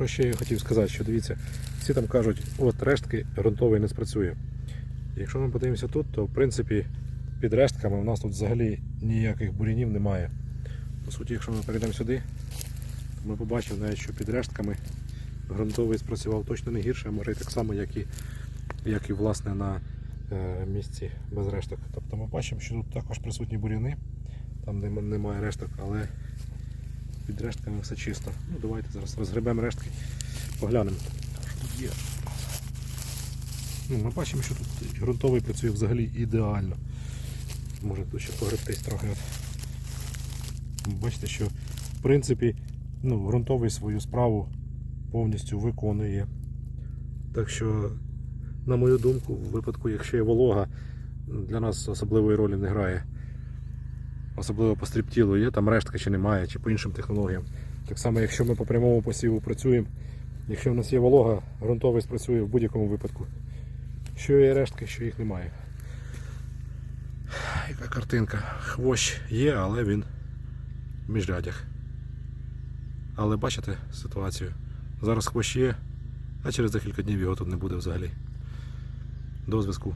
Що ще я хотів сказати, що дивіться, всі там кажуть, от рештки ґрунтовий не спрацює. Якщо ми подивимося тут, то в принципі під рештками у нас тут взагалі ніяких бурінів немає. По суті, якщо ми перейдемо сюди, то ми побачимо навіть, що під рештками ґрунтовий спрацював точно не гірше, а може так само, як і, як і власне на е, місці без решток. Тобто ми бачимо, що тут також присутні буряни, там немає решток, але під рештками все чисто. Ну давайте зараз розгребемо рештки, поглянемо, що тут є. Ну, ми бачимо, що тут ґрунтовий працює взагалі ідеально. Може тут ще погребтись трохи. Бачите, що в принципі ну, ґрунтовий свою справу повністю виконує. Так що, на мою думку, в випадку, якщо є волога, для нас особливої ролі не грає. Особливо по стріптілу, є там рештка чи немає, чи по іншим технологіям. Так само, якщо ми по прямому посіву працюємо, якщо в нас є волога, ґрунтовий спрацює в будь-якому випадку. Що є рештки, що їх немає. Яка картинка? Хвощ є, але він в міжрядях. Але бачите ситуацію? Зараз хвощ є, а через декілька днів його тут не буде взагалі. До зв'язку.